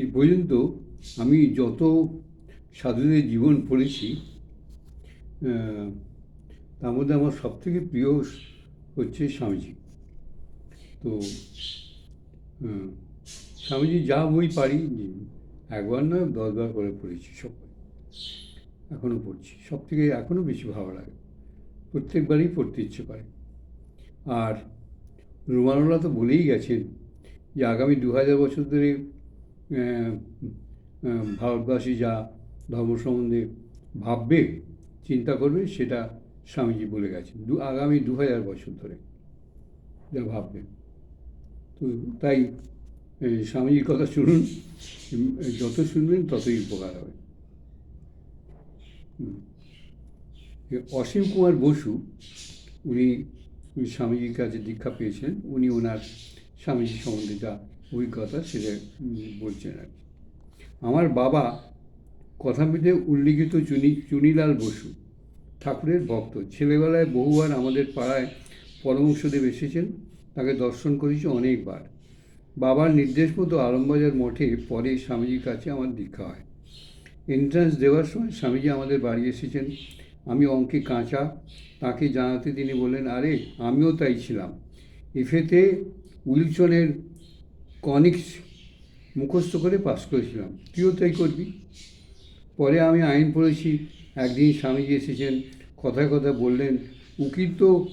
এই পর্যন্ত আমি যত সাধুদের জীবন পড়েছি তার মধ্যে আমার সবথেকে প্রিয় হচ্ছে স্বামীজি। তো স্বামীজি যা বই পারি, একবার নয় দশবার করে পড়েছি সব এখনও পড়ছি। সব থেকে এখনও বেশি ভালো লাগে। প্রত্যেকবারই পড়তে ইচ্ছে করে। আর রুমানুল্লাহ তো বলেই গেছেন যে আগামী দু হাজার বছর ধরে ভারতবাসী যা ধর্ম সম্বন্ধে ভাববে, চিন্তা করবে, সেটা স্বামীজি বলে গেছেন। দু, আগামী দু হাজার বছর ধরে যা ভাববে। তো তাই স্বামীজির কথা শুনুন, যত শুনবেন ততই উপকার হবে। অসীম কুমার বসু, উনি স্বামীজির কাছে দীক্ষা পেয়েছেন উনি ওনার স্বামীজি সম্বন্ধে যা অভিজ্ঞতা উম, বলছেন আর। আমার বাবা কথামৃতে উল্লিখিত চুনি চুনিলাল বসু ঠাকুরের ভক্ত। ছেলেবেলায় বহুবার আমাদের পাড়ায় পরমংশদেব এসেছেন তাকে দর্শন করেছি অনেকবার। বাবার নির্দেশ মতো আলমবাজার মঠে পরে স্বামীজির কাছে আমার দীক্ষা হয়। এন্ট্রান্স দেওয়ার সময় স্বামীজি আমাদের বাড়ি এসেছেন। আমি অঙ্কে কাঁচা তাকে জানাতে তিনি বললেন আরে আমিও তাই ছিলাম। এফেতে উইলসনের কনিক্স মুখস্থ করে পাস করেছিলাম। তুইও তাই করবি? পরে আমি আইন পড়েছি। একদিন স্বামীজি এসেছেন, কথায় কথা বললেন, উকিল তো,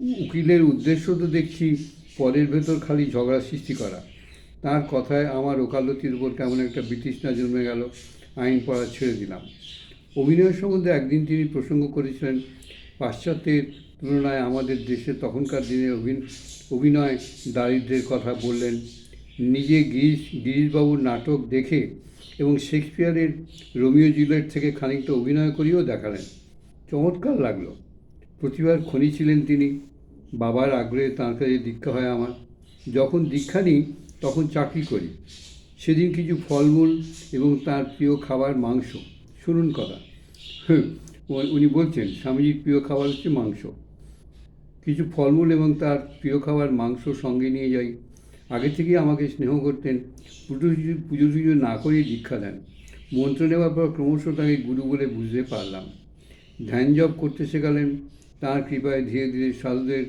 উকিলের উদ্দেশ্য তো দেখছি, পরের ভেতর খালি ঝগড়া সৃষ্টি করা। তার কথায় আমার ওকালতির উপর কেমন একটা বিতৃষ্ণা জন্মে গেল, আইন পড়া ছেড়ে দিলাম। অভিনয়ের সম্বন্ধে একদিন তিনি প্রসঙ্গ করেছিলেন, পাশ্চাত্যের তুলনায় আমাদের দেশে তখনকার দিনে অভিন- অভিনয় দারিদ্র্যের কথা বললেন নিজে গিরিশ, গিরিশবাবুর নাটক দেখে এবং শেক্সপিয়ারের রোমিও জুলিয়েট থেকে খানিকটা অভিনয় করেও দেখালেন। চমৎকার লাগল। প্রতিভার খনি ছিলেন তিনি। বাবার আগ্রহে তাঁর কাছে দীক্ষা হয় আমার। যখন দীক্ষা নিই, তখন চাকরি করি। সেদিন কিছু ফলমূল এবং তার প্রিয় খাবার মাংস। শুনুন কথা। উনি বলছেন, স্বামীজির প্রিয় খাবার হচ্ছে মাংস। কিছু ফলমূল এবং তার প্রিয় খাবার মাংস সঙ্গে নিয়ে যাই। আগে থেকেই আমাকে স্নেহ করতেন, পুজো পুজো টুজো না করেই দীক্ষা দেন, মন্ত্র নেওয়ার পর ক্রমশ তাকে গুরু বলে বুঝতে পারলাম। ধ্যান জপ করতে শেখালেন, তাঁর কৃপায় ধীরে ধীরে সাধুদের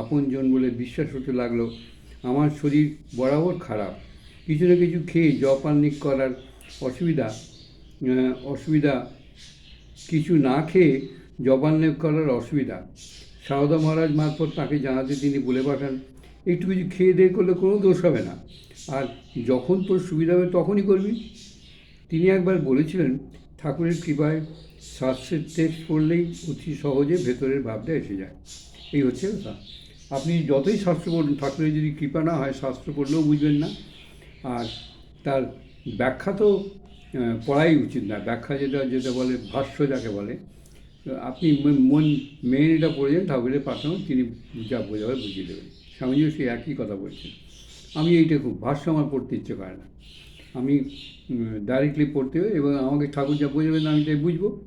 আপনজন বলে বিশ্বাস হতে লাগল। আমার শরীর বরাবর খারাপ। কিছু না কিছু খেয়ে জপ আর নিক করার অসুবিধা অসুবিধা। কিছু না খেয়ে জবান্নেক করার অসুবিধা। সারদা মহারাজ মারফত তাকে জানাতে তিনি বলে পাঠান একটু কিছু খেয়ে দিয়ে করলে কোনো দোষ হবে না। আর যখন তোর সুবিধা হবে তখনই করবি। তিনি একবার বলেছিলেন, ঠাকুরের কৃপায় শ্বাসের টেক্সট পড়লেই অতি সহজে ভেতরের ভাবটা এসে যায়। এই হচ্ছে কথা। আপনি যতই শাস্ত্র পড়ুন, ঠাকুরের যদি কৃপা না হয়, শাস্ত্র পড়লেও বুঝবেন না। আর তার ব্যাখ্যা তো পড়াই উচিত না। ব্যাখ্যা যেটা যেটা বলে, ভাষ্য যাকে বলে আপনি মন মেন এটা পড়েছেন ঠাকুরের পাঠানো তিনি যা বোঝাবে বুঝিয়ে দেবেন। স্বামীজিও সেই একই কথা বলছেন। আমি এইটা খুব ভাষ্য আমার পড়তে ইচ্ছে করে না। আমি ডাইরেক্টলি পড়তে হবে এবং আমাকে ঠাকুর যা বোঝাবেন আমি তাই বুঝব।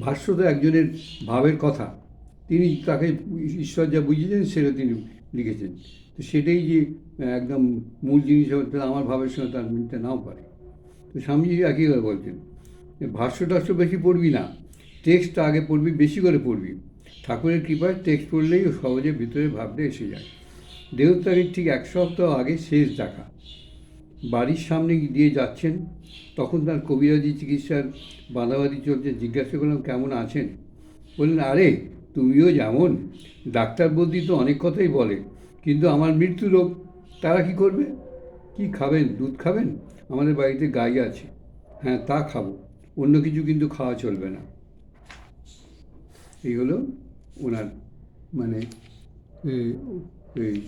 ভাষ্য তো একজনের ভাবের কথা। তিনি তাকে ঈশ্বর যা বুঝিয়েছেন সেটা তিনি লিখেছেন। তো সেটাই যে, একদম মূল জিনিস আমার ভাবের সঙ্গে তার মিলতে নাও পারে। তো স্বামীজি একই কথা বলছেন। ভাষ্য টাষ্য বেশি পড়বি না। টেক্সটটা আগে পড়বি, বেশি করে পড়বি। ঠাকুরের কৃপায় টেক্সট পড়লেই সহজে ভিতরে ভাবটা এসে যায়। দেহত্যাগের ঠিক এক সপ্তাহ আগে শেষ দেখা। বাড়ির সামনে দিয়ে যাচ্ছেন, তখন তার কবিরাজি চিকিৎসার বাঁধাবাদি চলছে। জিজ্ঞাসা করলাম, কেমন আছেন? বললেন, আরে, তুমিও যেমন। ডাক্তার বৌদি তো অনেক কথাই বলে, কিন্তু আমার মৃত্যু রোগ তারা কি করবে? কি খাবেন? দুধ খাবেন? আমাদের বাড়িতে গাই আছে। হ্যাঁ তা খাব। অন্য কিছু কিন্তু খাওয়া চলবে না। এই হলো ওনার মানে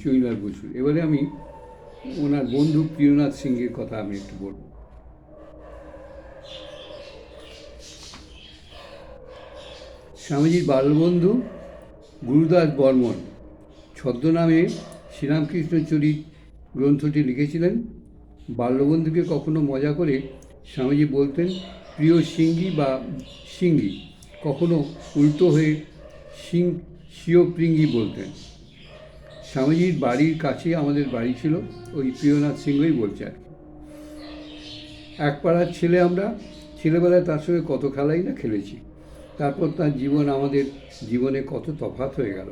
চৈলার বসু এবারে আমি ওনার বন্ধু প্রিয়নাথ সিংয়ের কথা আমি একটু বলব। স্বামীজির বাল্যবন্ধু গুরুদাস বর্মন ছদ্মনামে শ্রীরামকৃষ্ণ চরিত গ্রন্থটি লিখেছিলেন। বাল্যবন্ধুকে কখনো মজা করে স্বামীজি বলতেন প্রিয় সিঙ্গি বা সিঙ্গি কখনো উল্টো হয়ে সিং শিওপ্রিঙ্গি বলতেন। স্বামীজির বাড়ির কাছে আমাদের বাড়ি ছিল, ওই প্রিয়নাথ সিংহই বলছে আর এক পাড়ার ছেলে আমরা, ছেলেবেলায় তার সঙ্গে কত খেলাই না খেলেছি। তারপর তার জীবন আমাদের জীবনে কত তফাৎ হয়ে গেল।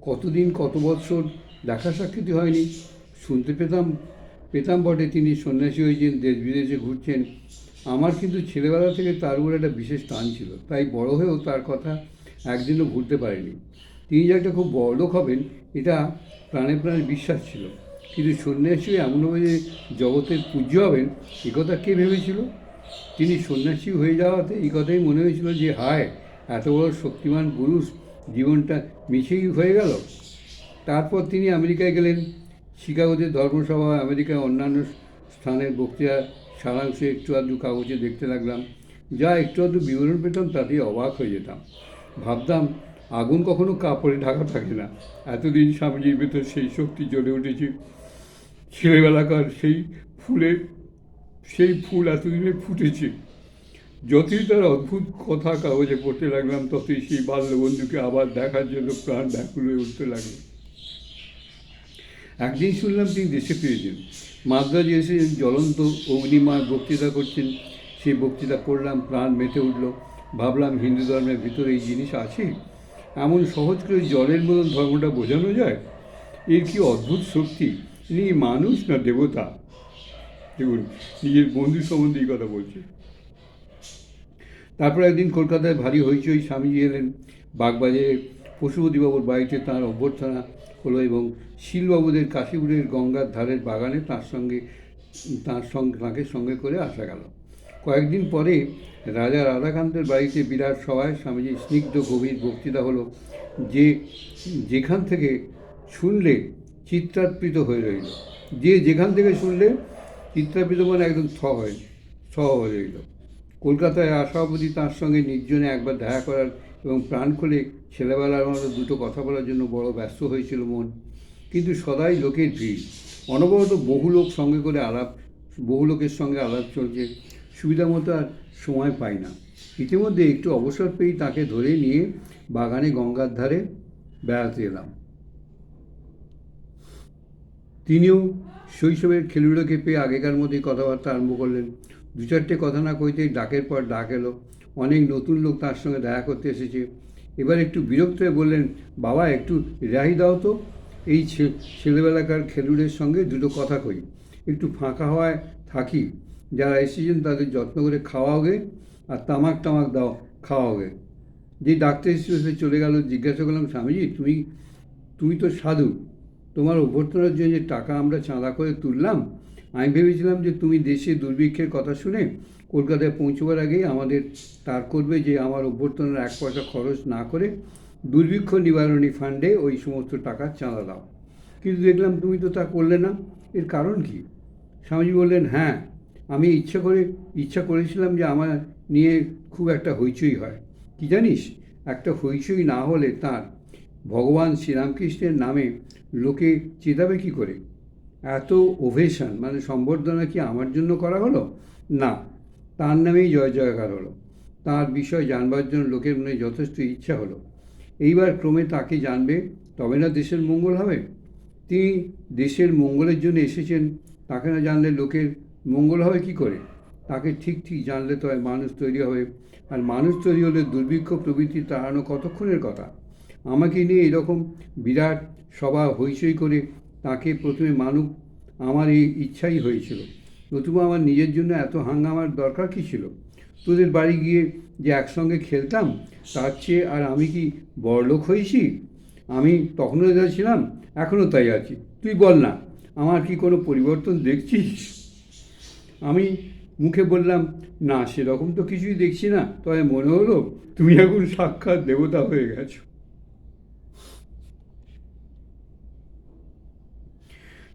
কতদিন, কত বৎসর দেখা সাক্ষাৎ হয়নি। শুনতে পেতাম পেতাম বটে তিনি সন্ন্যাসী হয়েছেন দেশ বিদেশে ঘুরছেন। আমার কিন্তু ছেলেবেলা থেকে তার উপর একটা বিশেষ টান ছিল। তাই বড় হয়েও তার কথা একদিনও ভুলতে পারিনি। তিনি যে একটা খুব বড়লোক হবেন, এটা প্রাণে প্রাণে বিশ্বাস ছিল। কিন্তু সন্ন্যাসী এমনভাবে যে জগতের পূজ্য হবেন, এ কথা কে ভেবেছিল? তিনি সন্ন্যাসী হয়ে যাওয়াতে এই কথাই মনে হয়েছিল যে, হায়, এত বড় শক্তিমান পুরুষ, জীবনটা মিছেই হয়ে গেল। তারপর তিনি আমেরিকায় গেলেন। শিকাগোতে ধর্মসভা আমেরিকায় অন্যান্য স্থানের বক্তৃতা সারাংশ একটু আধটু কাগজে দেখতে লাগলাম। যা একটু আধটু বিবরণ পেতাম, তাতেই অবাক হয়ে যেতাম। ভাবতাম, আগুন কখনো কাপড়ে ঢাকা থাকে না। এতদিন স্বামীজির ভেতর সেই শক্তি জ্বলে উঠেছে। ছেলেবেলাকার সেই ফুলে, সেই ফুল এতদিনে ফুটেছে। যতই তার অদ্ভুত কথা কাগজে পড়তে লাগলাম, ততই সেই বাল্যবন্ধুকে আবার দেখার জন্য প্রাণ ব্যাকুল হয়ে উঠতে লাগল। একদিন শুনলাম তিনি দেশে ফিরেছেন। মাদ্রাজে এসে জ্বলন্ত অগ্নিময় বক্তৃতা করছেন। সেই বক্তৃতা করলাম প্রাণ মেতে উঠল। ভাবলাম হিন্দু ধর্মের ভিতরে এই জিনিস আছে। এমন সহজ করে জলের মতন ধর্মটা বোঝানো যায়? এর কি অদ্ভুত শক্তি? ইনি মানুষ না দেবতা? দেখুন, নিজের বন্ধু সম্বন্ধে এই কথা বলছে। তারপর একদিন কলকাতায় ভারী হইচই স্বামীজি এলেন। বাগবাজারে পশুপতিবাবুর বাড়িতে তাঁর অভ্যর্থনা হলো এবং শিলবাবুদের কাশীপুরের গঙ্গার ধারের বাগানে তার সঙ্গে তার সঙ্গে, তাঁকে সঙ্গে করে আসা গেল। কয়েকদিন পরে রাজা রাধাকান্তের বাড়িতে বিরাট সভায় স্বামীজির স্নিগ্ধ গভীর বক্তৃতা হলো, যে যেখান থেকে শুনলে চিত্রার্পিত হয়ে রইল। যে যেখান থেকে শুনলে চিত্রার্পিত মানে একদম থ হয়, থ হয়ে রইল। কলকাতায় আসা অবধি তার সঙ্গে নির্জনে একবার দেখা করার এবং প্রাণ খুলে ছেলেবেলার মতো দুটো কথা বলার জন্য বড় ব্যস্ত হয়েছিল মন। কিন্তু সদাই লোকের ভিড়। অনবরত বহু লোক সঙ্গে করে আলাপ, বহু লোকের সঙ্গে আলাপ চলছে। সুবিধা মতো আর সময় পাই না। ইতিমধ্যে একটু অবসর পেয়েই তাকে ধরে নিয়ে বাগানে গঙ্গার ধারে বেড়াতে এলাম। তিনিও শৈশবের খেলুড়োকে পেয়ে আগেকার মতোই কথাবার্তা আরম্ভ করলেন। দু চারটে কথা না কইতেই ডাকের পর ডাক এলো। অনেক নতুন লোক তার সঙ্গে দেখা করতে এসেছে। এবার একটু বিরক্ত হয়ে বললেন, বাবা, একটু রেহাই দাও তো। এই ছেলেবেলাকার খেলুড়ের সঙ্গে দুটো কথা কই। একটু ফাঁকা হওয়ায় থাকি। যারা এসেছেন তাদের যত্ন করে খাওয়াওগে আর তামাক টামাক দাও খাওয়াওগে যে ডাক্তার এসে সে চলে গেল, জিজ্ঞাসা করলাম, স্বামীজি, তুমি তুমি তো সাধু। তোমার অভ্যর্থনার জন্য যে টাকা আমরা চাঁদা করে তুললাম, আমি ভেবেছিলাম যে তুমি দেশে দুর্ভিক্ষের কথা শুনে কলকাতায় পৌঁছবার আগেই আমাদের তার করবে যে আমার অভ্যর্থনার এক পয়সা খরচ না করে দুর্ভিক্ষ নিবারণী ফান্ডে ওই সমস্ত টাকা চাঁদা দাও। কিন্তু দেখলাম তুমি তো তা করলে না। এর কারণ কি? স্বামীজি বললেন হ্যাঁ আমি ইচ্ছা করে, ইচ্ছা করেছিলাম যে আমার নিয়ে খুব একটা হইচই হয়। কি জানিস? একটা হইচই না হলে তার ভগবান শ্রীরামকৃষ্ণের নামে লোকে চেতাবে কি করে? এত ওভেশন মানে সম্বর্ধনা কি আমার জন্য করা হলো? না তার নামেই জয় জয়কার হলো। তার বিষয় জানবার জন্য লোকের মনে যথেষ্ট ইচ্ছা হলো। এইবার ক্রমে তাকে জানবে, তবে না দেশের মঙ্গল হবে? তিনি দেশের মঙ্গলের জন্য এসেছেন, তাকে না জানলে লোকের মঙ্গল হবে কি করে? তাকে ঠিক ঠিক জানলে তো মানুষ তৈরি হবে। আর মানুষ তৈরি হলে দুর্ভিক্ষ প্রবৃত্তি তাড়ানো কতক্ষণের কথা? আমাকে নিয়ে এরকম বিরাট সভা হইচই করে তাকে প্রথমে মানুষ আমার এই ইচ্ছাই হয়েছিল। নতুবা আমার নিজের জন্য এত হাঙ্গামার দরকার কী ছিল? তোদের বাড়ি গিয়ে যে একসঙ্গে খেলতাম, তার চেয়ে আর আমি কি বড়লোক হয়েছি? আমি তখনও যা ছিলাম, এখনও তাই আছি। তুই বল না, আমার কি কোনো পরিবর্তন দেখছিস? আমি মুখে বললাম, না, সেরকম তো কিছুই দেখছি না। তবে মনে হলো তুমি এখন সাক্ষাৎ দেবতা হয়ে গেছো।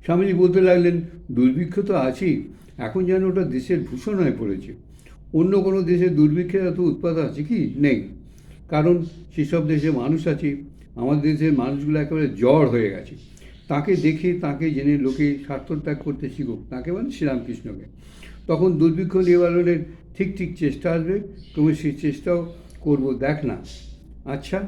স্বামীজি বলতে লাগলেন, দুর্ভিক্ষ তো আছেই। এখন যেন ওটা দেশের ভূষণ হয়ে পড়েছে। অন্য কোনো দেশে দুর্ভিক্ষের এত উৎপাদ আছে কি? নেই। কারণ সেসব দেশে মানুষ আছে, আমাদের দেশের মানুষগুলো একেবারে জ্বর হয়ে গেছে। তাকে দেখে, তাকে জেনে লোকে স্বার্থত্যাগ করতে শিখুক। তাকে মানে শ্রীরামকৃষ্ণকে। তখন দুর্ভিক্ষ নিবারণের ঠিক ঠিক চেষ্টা আসবে। তুমি সেই চেষ্টাও করব, দেখ না। আচ্ছা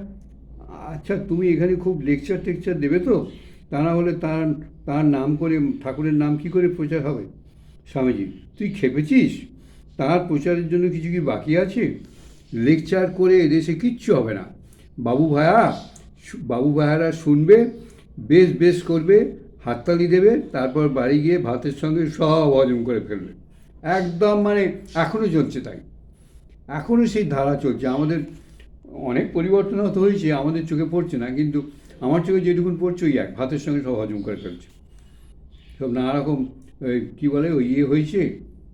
আচ্ছা তুমি এখানে খুব লেকচার টেকচার দেবে তো? তা না হলে তার তার নাম করে, ঠাকুরের নাম কি করে প্রচার হবে? স্বামীজি, তুই খেপেছিস? তার প্রচারের জন্য কিছু কি বাকি আছে? লেকচার করে এদেশে কিচ্ছু হবে না। বাবু ভায়া বাবু ভায়ারা শুনবে, বেশ বেশ করবে, হাততালি দেবে, তারপর বাড়ি গিয়ে ভাতের সঙ্গে সব হজম করে ফেলবে। একদম মানে এখনও চলছে তাই। এখনও সেই ধারা চলছে। আমাদের অনেক পরিবর্তন হয়তো হয়েছে, আমাদের চোখে পড়ছে না, কিন্তু আমার চোখে যেটুকুন পড়ছে ওই এক, ভাতের সঙ্গে সব হজম করে ফেলছে। সব নানা রকম কী বলে, ওই ইয়ে হয়েছে,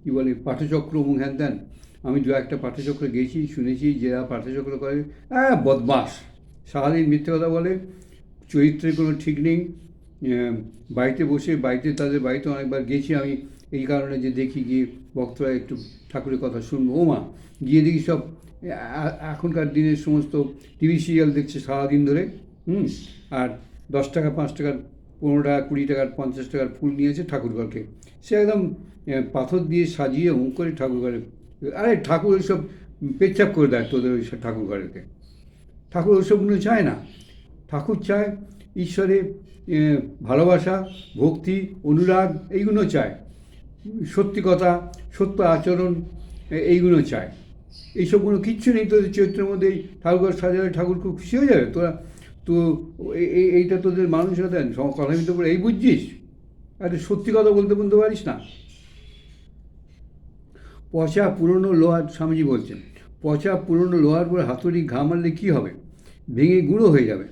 কী বলে, পাঠচক্র মুখ হ্যান ত্যান। আমি দু একটা পাঠচক্র গেছি শুনেছি, যারা পাঠচক্র করে হ্যাঁ বদমাস। সারাদিন মিথ্যে কথা বলে, চরিত্রের কোনো ঠিক নেই। বাড়িতে বসে, বাড়িতে তাদের বাড়িতে অনেকবার গেছি আমি, এই কারণে যে দেখি গিয়ে ভক্তরা একটু ঠাকুরের কথা শুনব। ও মা গিয়ে দেখি সব এখনকার দিনের সমস্ত টিভি সিরিয়াল দেখছে সারাদিন ধরে, হুম, আর দশ টাকা, পাঁচ টাকার পনেরো টাকা, কুড়ি টাকার পঞ্চাশ টাকার ফুল নিয়েছে ঠাকুরঘরকে। সে একদম পাথর দিয়ে সাজিয়ে হুম করে ঠাকুরঘরে, আরে ঠাকুর ওইসব পেচ্ছাপ করে দেয় তোদের ওই ঠাকুরঘরেতে। ঠাকুর ওইসবগুলো চায় না। ঠাকুর চায় ঈশ্বরে ভালোবাসা, ভক্তি, অনুরাগ, এইগুলো চায়। সত্যি কথা, সত্য আচরণ এইগুলো চায়। এইসবগুলো কিচ্ছু নেই, তোদের চরিত্রের মধ্যে এই ঠাকুর সাজালে ঠাকুর খুব খুশি হয়ে যাবে? তোরা তো এই- এই- এইটা তোদের মানুষরা দেন। কথা করে এই বুঝছিস? আরে সত্যি কথা বলতে বলতে পারিস না। পচা পুরনো লোহার, স্বামীজি বলছেন, পচা পুরনো লোহার পর হাতুড়ি ঘা মারলে কী হবে? ভেঙে গুঁড়ো হয়ে যাবে।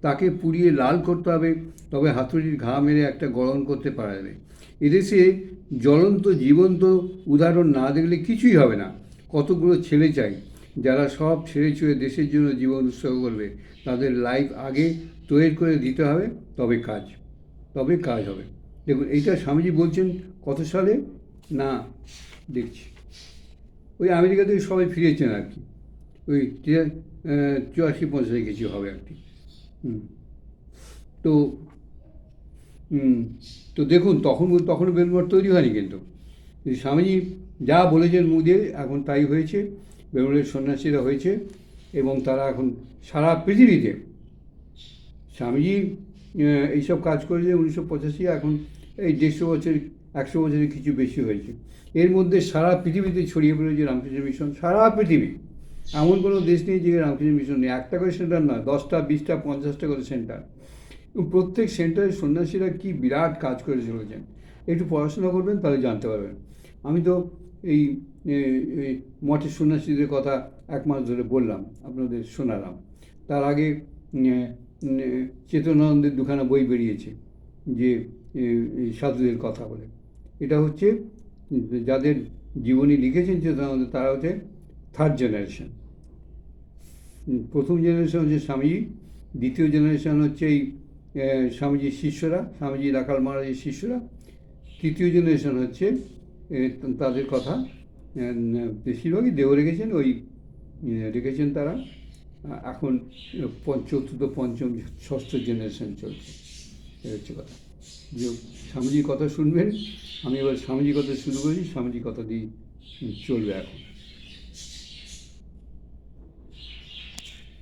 তাকে পুড়িয়ে লাল করতে হবে, তবে হাতুড়ির ঘা মেরে একটা গরম করতে পারা যাবে। এদেশে জ্বলন্ত, জীবন্ত উদাহরণ না দেখলে কিছুই হবে না। কতগুলো ছেলে চাই। যারা সব ছেড়ে ছুঁড়ে দেশের জন্য জীবন উৎসর্গ করবে, তাদের লাইফ আগে তৈরি করে দিতে হবে, তবে কাজ তবে কাজ হবে। দেখুন, এইটা স্বামীজি বলছেন কত সালে? না, দেখছি। ওই আমেরিকা থেকে সবাই ফিরেছেন আর কি। ওই চুরাশি পঞ্চাশে কিছু হবে আর কি। তো তো দেখুন, তখন তখন বেলুড়মঠ তৈরি হয়নি কিন্তু। স্বামীজি যা বলেছেন মুখ দিয়ে, এখন তাই হয়েছে। বেলুড়ের সন্ন্যাসীরা হয়েছে এবং তারা এখন সারা পৃথিবীতে। স্বামীজি এইসব কাজ করেছে উনিশশো পঁচাশি এখন এই দেড়শো বছর, একশো বছরের কিছু বেশি হয়েছে। এর মধ্যে সারা পৃথিবীতে ছড়িয়ে পড়েছে রামকৃষ্ণ মিশন, সারা পৃথিবী। এমন কোনো দেশ নেই যে রামকৃষ্ণ মিশন নেই। একটা করে সেন্টার নয়, দশটা, বিশটা, পঞ্চাশটা করে সেন্টার। প্রত্যেক সেন্টারে সন্ন্যাসীরা কি বিরাট কাজ করে চলেছেন। একটু পড়াশোনা করবেন, তাহলে জানতে পারবেন। আমি তো এই মঠের সন্ন্যাসীদের কথা এক মাস ধরে বললাম, আপনাদের শোনালাম। তার আগে চেতনানন্দের দুখানা বই বেরিয়েছে, যে সাধুদের কথা বলে। এটা হচ্ছে, যাদের জীবনী লিখেছেন চেতনানন্দ, তারা হচ্ছে থার্ড জেনারেশন প্রথম জেনারেশন হচ্ছে স্বামীজি, দ্বিতীয় জেনারেশন হচ্ছে এই স্বামীজির শিষ্যরা স্বামীজি রাখাল মহারাজের শিষ্যরা, তৃতীয় জেনারেশন হচ্ছে তাদের কথা। বেশিরভাগই দেহ রেখেছেন ওই রেখেছেন তারা। এখন চতুর্থ, পঞ্চম, ষষ্ঠ জেনারেশন চলছে। এই হচ্ছে কথা। যে স্বামীজির কথা শুনবেন, আমি এবার স্বামীজির কথা শুরু করেছি, স্বামীজির কথা দিয়ে চলবে এখন।